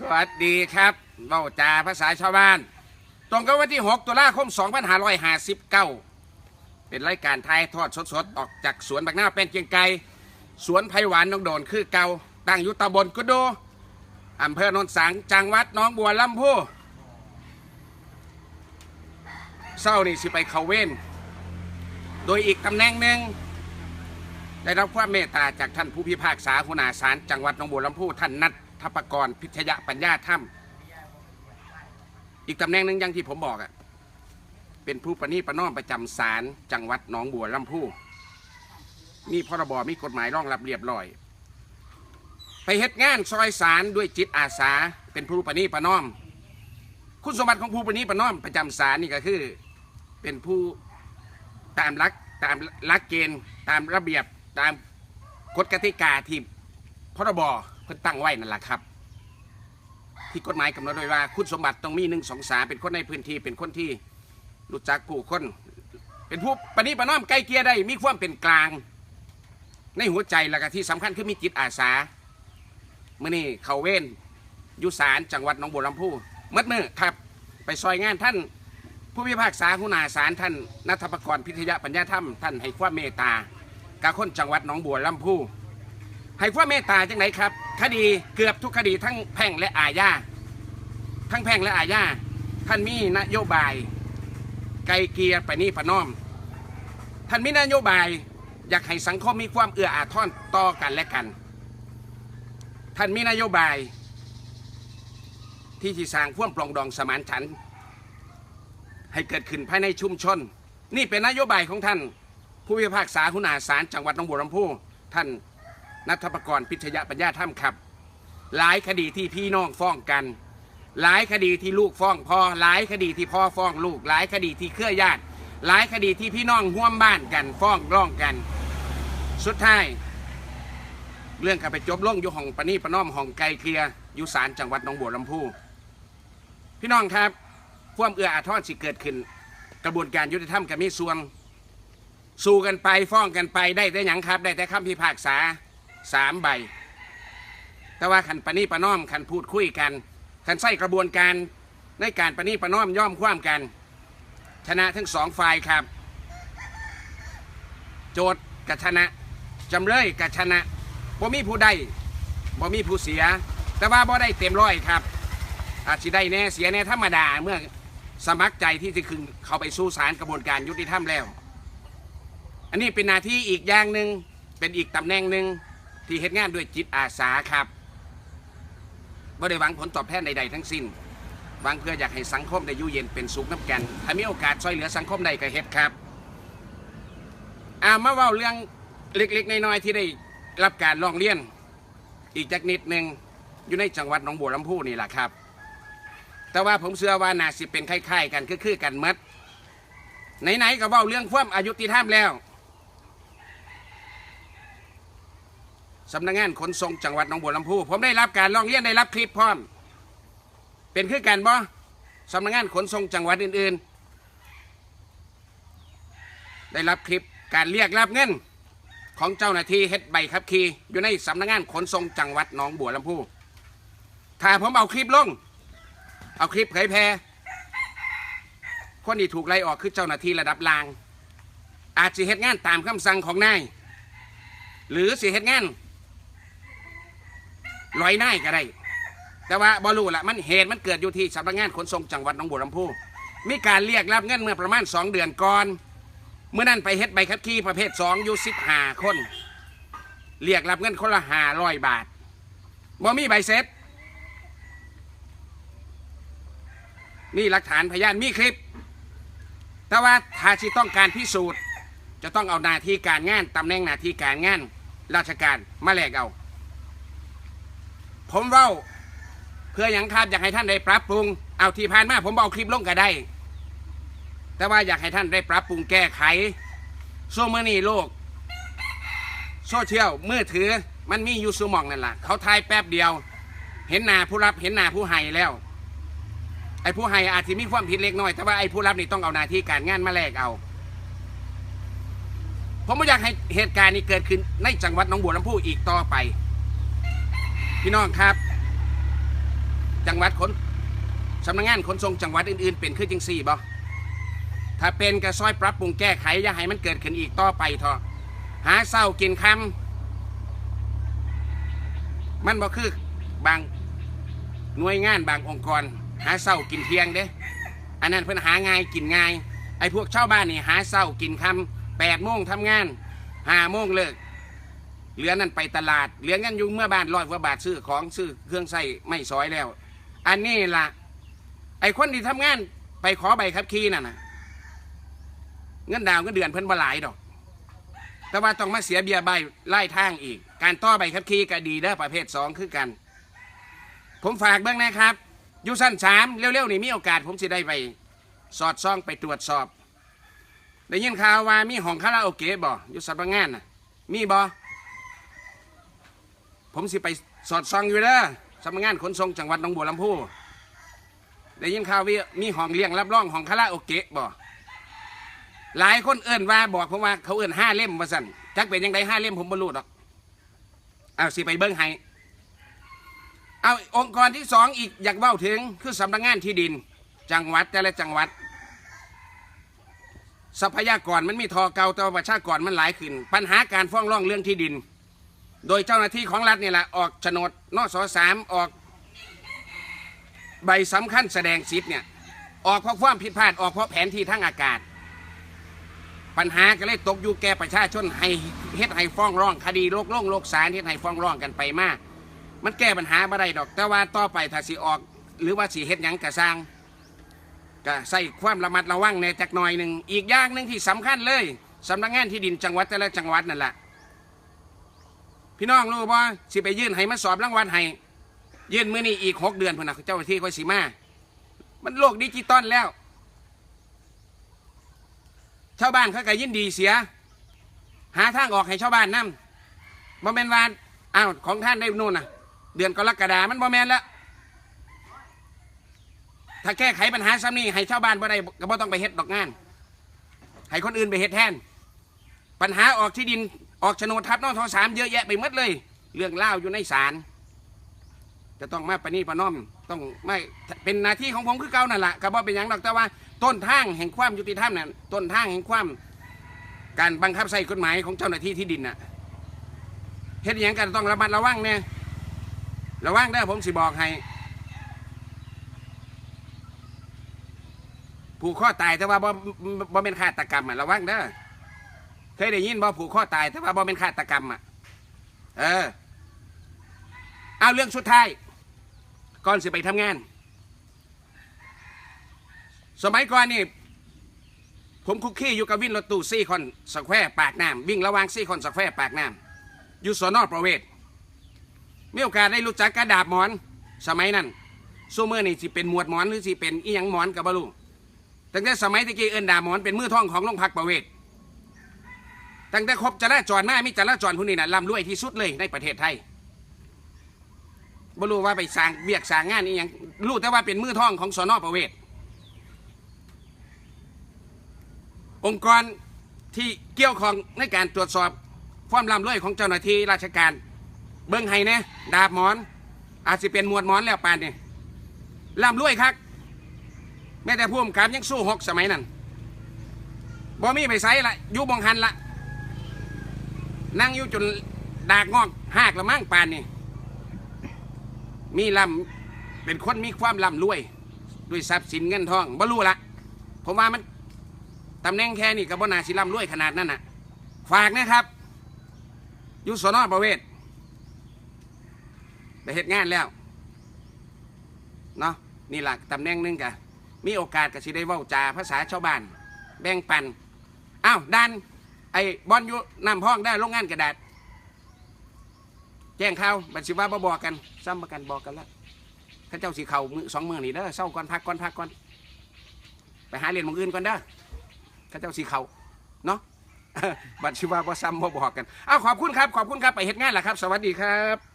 สวัสดีครับเบ้าจาภาษาชาวบ้าน ตรงกับวันที่ 6 ตุลาคม 2559 เป็นรายการไทยทอดสดๆ ออกจากสวนบักหน้าเป็นเกียงไกรสวนไผ่หวานน้องโดนคือเก่าตั้งอยู่ตำบลกุดโดอำเภอโนนสังจังหวัดน้องบัวลำพูเศร้านี่สิไปเขาเว้นโดยอีกตำแหน่งหนึ่งได้รับความเมตตาจากท่านผู้พิพากษาหัวหน้าศาลจังหวัดหนองบัวลำพูท่านนัท ทปกรพิทยาปัญญาถ้ำอีกตำแหน่งหนึ่งย่างที่ผมบอกอะเป็นผู้ประนีประนอมประจำศาลจังหวัดหนองบัวลำพูมีพรบมีกฎหมายรองรับเรียบร้อย ไปเฮ็ดงานซอยศาลด้วยจิตอาสา เป็นผู้ประนีประนอม คุณสมบัติของผู้ประนีประนอมประจำศาลนี่ก็คือ เป็นผู้ตามรักตามรักเกณฑ์ตามระเบียบตามกฎกติกาที่พรบ เพิ่นตั้งไว้นั่นแหละครับ ที่กฎหมายกำหนดไว้ว่าคุณสมบัติต้องมีหนึ่งสองสามเป็นคนในพื้นที่เป็นคนที่รู้จักผู้คน เป็นผู้ปณิประนอมใกล้เกลียได้มีความเป็นกลาง ในหัวใจแล้วก็ที่สำคัญคือมีจิตอาสาเมื่อนี้เขาเว้นอยุสารจังหวัดหนองบัวลำพูมัดมือครับ ไปซอยงานท่านผู้พิพากษาหุนาศาลท่านนัทปกรพิทยาปัญญาธรรมท่านให้ความเมตตากาคนจังหวัดหนองบัวลำพูให้ความเมตตาจังไหนครับ คดีเกือบทุกคดีทั้งแพ่งและอาญาทั้งแพ่งและอาญาท่านมีนโยบาย ไกลเกียร์ไปนี่ประนอม ท่านมีนโยบาย อยากให้สังคมมีความเอื้ออาทรต่อกันและกัน ท่านมีนโยบาย ที่ที่สร้างความปลองดองสมานฉันท์ให้เกิดขึ้นภายในชุมชน นี่เป็นนโยบายของท่าน ผู้พิพากษาหุนาศาลจังหวัดหนองบัวลำพูท่าน นัทปกรพิทยาปัญญาถ้ำครับ หลายคดีที่พี่น้องฟ้องกัน หลายคดีที่ลูกฟ้องพ่อหลายคดีที่พ่อฟ้องลูก หลายคดีที่เครือญาติ หลายคดีที่พี่น้องห่วมบ้านกัน ฟ้องร้องกัน สุดท้าย เรื่องการไปจบลงอยู่ห้องปณีประนอมห้องไกลเกลียอยู่ศาลจังหวัดหนองบัวลำพูพี่น้องครับความเอื้ออาทรสิเกิดขึ้น กระบวนการยุติธรรมก็มีส่วนสู้กันไปฟ้องกันไปได้แต่หยังครับ ได้แต่คำพิพากษา สามใบ แต่ว่าขันปณีประนอมขันพูดคุยกันขันใส่กระบวนการในการปณีประนอมย่อมคว่ำกัน ชนะทั้งสองฝ่ายครับ โจทย์กับชนะจำเลยกับชนะบ่มีผู้ใดบ่มีผู้เสีย แต่ว่าบ่ได้เต็มร้อยครับ อาจจะได้แน่เสียแน่ธรรมดาเมื่อสมัครใจที่จะคึงเข้าไปสู้สารกระบวนการยุติธรรมแล้ว อันนี้เป็นหน้าที่อีกอย่างหนึ่งเป็นอีกตำแหน่งหนึ่ง ที่เฮ็ดงานด้วยจิตอาสาครับไม่ได้หวังผลตอบแทนใด ๆ ทั้งสิ้นหวังเพื่ออยากให้สังคมได้อยู่เย็นเป็นสุขน้ำกัน ถ้ามีโอกาสช่วยเหลือสังคมใดก็เฮ็ดครับอามาเว่าเรื่องเล็กๆน้อยๆที่ได้รับการร้องเรียน อีกจักนิดหนึ่งอยู่ในจังหวัดหนองบัวลำพูนี่แหละครับ แต่ว่าผมเชื่อว่าน่าสิเป็นคล้ายๆกันคือคือกันมัดไหนๆก็เว้าเรื่องความอายุติธรรมแล้ว สำนักงานขนส่งจังหวัดหนองบัวลำพูผมได้รับการร้องเรียนได้รับคลิปพร้อม เป็นคือกันบ่สำนักงานขนส่งจังหวัดอื่นๆ ได้รับคลิปการเรียกรับเงินของเจ้าหน้าที่เฮ็ดใบขับขี่อยู่ในสำนักงานขนส่งจังหวัดหนองบัวลำพูถ้าผมเอาคลิปลง เอาคลิปเผยแพร่คนที่ถูกไล่ออกคือเจ้าหน้าที่ระดับล่าง อาจสิเหตุงานตามคำสั่งของนายหรือสิเหตุงาน ลอยนายก็ได้ แต่ว่าบอลูละมันเหตุมันเกิดอยู่ที่สำนักงานขนส่งจังหวัดหนองบัวลำพูมีการเรียกรับเงินเมื่อประมาณสองเดือนก่อน เมื่อนั้นไปเฮ็ดใบขับขี่ประเภทสองยู่สิบหาคน เรียกรับเงินคนละห้าร้อยบาทบ่มีใบเสร็จนี่หลักฐานพยานมีคลิป แต่ว่าถ้าที่ต้องการพิสูจน์ จะต้องเอาหน้าที่การงานตำแหน่งหน้าที่การงาน ราชการมาแลกเอา ผมเว้า เพื่ออย่างครับอยากให้ท่านได้ปรับปรุง เอาที่ผ่านมาผมเอาคลิปลงก็ได้ แต่ว่าอยากให้ท่านได้ปรับปรุงแก้ไข โซเมอนี่โลก โซเชียลมือถือมันมีอยู่สูมองนั่นแหละเขาทายแป๊บเดียว เห็นหน้าผู้รับเห็นหน้าผู้ให้แล้ว ไอ้ผู้ให้อาจจะมีความผิดเล็กน้อย แต่ว่าไอ้ผู้รับนี่ต้องเอาหน้าที่การงานมาแลกเอา ผมไม่อยากให้เหตุการณ์นี้เกิดขึ้นในจังหวัดหนองบัวลำพูอีกต่อไป พี่น้องครับ จังหวัดขนสำนักงานขนส่งจังหวัดอื่นๆ เป็นคือจังสี่บ่ถ้าเป็นก็ซอยปรับปรุงแก้ไขอย่าให้มันเกิดขึ้นอีกต่อไปเถอะหาเศร้ากินคำมันบ่คือบางหน่วยงานบางองค์กร หาเศร้ากินเที่ยงเด้อันนั้นเพิ่นหาง่ายกินง่ายไอ้พวกชาวบ้านนี่หาเศร้ากินคำแปดโมงทำงานห้าโมงเลิก เหลือนั่นไปตลาด เหลือเงินอยู่เมื่อบ้านร้อยกว่าบาทซื้อของซื้อเครื่องใส่ไม่ซอยแล้ว อันนี้ล่ะไอ้คนที่ทำงาน ไปขอใบขับขี่นั่นนะเงินดาวเงินเดือนเพิ่นบ่หลายดอก แต่ว่าต้องมาเสียเบียร์ใบไล่ทางอีก การต่อใบขับขี่ก็ดีเด้อประเภทสองคือกัน ผมฝากเบื้องนะครับอยูสั้นสามเร็วๆนี่มีโอกาสผมสิได้ไป สอดซ่องไปตรวจสอบ ได้ยินข่าวว่ามีห้องคาราโอเกะบ่อยู่สำนักงานน่ะ มีบ่ ผมสิไปสอดส่องอยู่เด้อสำนักงานขนส่งจังหวัดหนองบัวลำพูได้ยินข่าวว่ามีห้องเลี้ยงรับรองห้องคาราโอเกะบ่หลายคนเอิ่นว่าบอกผมว่าเขาเอิ่นห้าเล่มว่าสั่นจักเป็นยังไงห้าเล่มผมบรรลุดอกเอาสิไปเบิ้งให้เอาองค์กรที่สองอีกอยากเว้าถึงคือสำนักงานที่ดิน จังหวัดแต่ละจังหวัด ทรัพยากรมันมีทอเก่าแต่ว่าประชากรมันหลายขึ้น ปัญหาการฟ้องร้องเรื่องที่ดิน โดยเจ้าหน้าที่ของรัฐนี่แหละออกโฉนดนสสามออกใบสำคัญแสดงสิทธิ์เนี่ยออกเพราะความผิดพลาดออกเพราะแผนที่ทางอากาศ ปัญหาก็เลยตกอยู่แก่ประชาชนให้เฮ็ดให้ฟ้องร้องคดีโลกล่งโลกสารเฮ็ดให้ฟ้องร้องกันไปมาก มันแก้ปัญหาบ่ได้ดอก แต่ว่าต่อไปถ้าสิออก หรือว่าสิเฮ็ดหยังกระสร้างก็ใส่ความระมัดระวังในจักหน่อยหนึ่งอีกอย่างหนึ่งที่สำคัญเลยสำนักงานที่ดินจังหวัดแต่ละจังหวัดนั่นแหละ พี่น้องรู้บ่สิไปยื่นให้มันสอบรางวัลให้ยื่นมื้อนี้อีกหกเดือนพุ่นนะเจ้าหน้าที่ค่อยสิมา มันโลกดิจิตอลแล้วชาวบ้านเขาก็ยินดีเสีย หาทางออกให้ชาวบ้านนำบ่แม่นว่าอ้าวของท่านได้นู่นน่ะ เดือนกรกฎามันบ่แม่นแล้วถ้าแก้ไขปัญหาซ้ำนี้ให้ชาวบ้านบ่ได้ก็บ่ต้องไปเฮ็ดดอกงานให้คนอื่นไปเฮ็ดแทน ปัญหาออกที่ดิน ออกโฉนดทับนอทอสามเยอะแยะไปหมดเลย เรื่องเล่าอยู่ในศาลจะต้องมาปณีประนอมต้องไม่เป็นหน้าที่ของผมคือเก่านั่นแหละก็บ่เป็นยังดอกแต่ว่า ต้นทางแห่งความยุติธรรมนั่นต้นทางแห่งความการบังคับใช้กฎหมายของเจ้าหน้าที่ที่ดินน่ะเฮ็ดอหยังกันต้องระมัดระวังเนี่ยระวังได้ผมสิบอกให้ผูกข้อตายแต่ว่าบ่บ่บ่เป็นฆาตกรรมอะระวังเด้อ เคยได้ยินบ่ผูกข้อตายแต่ว่าบ่เป็นฆาตกรรมอะ เออ เอาเรื่องสุดท้าย ก่อนสิไปทำงาน สมัยก่อนนี่ ผมคุกคีอยู่กับวินรถตู้ซี่คอนสแควร์ปากน้ำวิ่งระหวางซี่คอนสแควร์ปากน้ำอยู่สอนอประเวศมีโอกาสได้รู้จักกระดาบหมอน สมัยนั้นซูเมอร์นี่สิเป็นหมวดหมอนหรือสิเป็นอีหยังหมอนกับบลูตั้งแต่สมัยตะกี้เอินดาหมอนเป็นมือท่องของโรงพักประเวศ ตั้งแต่ครบจราจรมามีจราจรผู้นี้น่ะร่ำรวยที่สุดเลยในประเทศไทยบ่รู้ว่าไปสร้างเบียกสร้างงานอีหยังรู้แต่ว่าเป็นมือท่องของสนอประเวศ องค์กรที่เกี่ยวข้องในการตรวจสอบความร่ำรวยของเจ้าหน้าที่ราชการ เบิ้งให้เนี่ยดาบหมอน อาจจะเป็นหมวดหมอนแล้วปานนี่ร่ำรวยครับแม้แต่ผู้กำกับยังสู้หกสมัยนั้นบ่มีไปไสละยู่บงหันละ นั่งอยู่จนดากงอกหากละมั่งปานนี่มีร่ำเป็นคนมีความร่ำรวย ด้วยทรัพย์สินเงินทองบ่รู้ละผมว่ามันตำแหน่งแค่นี้กับบนาศิลำรวยขนาดนั้นน่ะ ฝากนะครับอยุสนอประเวศไปเหตุงานแล้วเนาะนี่แหละตำแหน่งนึงกะมีโอกาสก็สิได้เว้าจาภาษาชาวบ้าน แบ่งปันอ้าวดัน ไอ้บอลอยู่นำห้องได้โรงงานกระดาษ แจ้งข่าวบัญชีว่าบ่บอกกันซ้ำประกันบอกกันแล้วข้าเจ้าสีเข่ามือสองมือนี่เด้อเศร้าก่อนพักก่อนพักก่อนไปหาเรียนมองอื่นก่อนเด้อข้าเจ้าสีเขาเนาะบัตรชีวาบ่ซ้ำบ่บอกกันอ้าวขอบคุณครับขอบคุณครับไปเหตุงานล่ะครับ สวัสดีครับ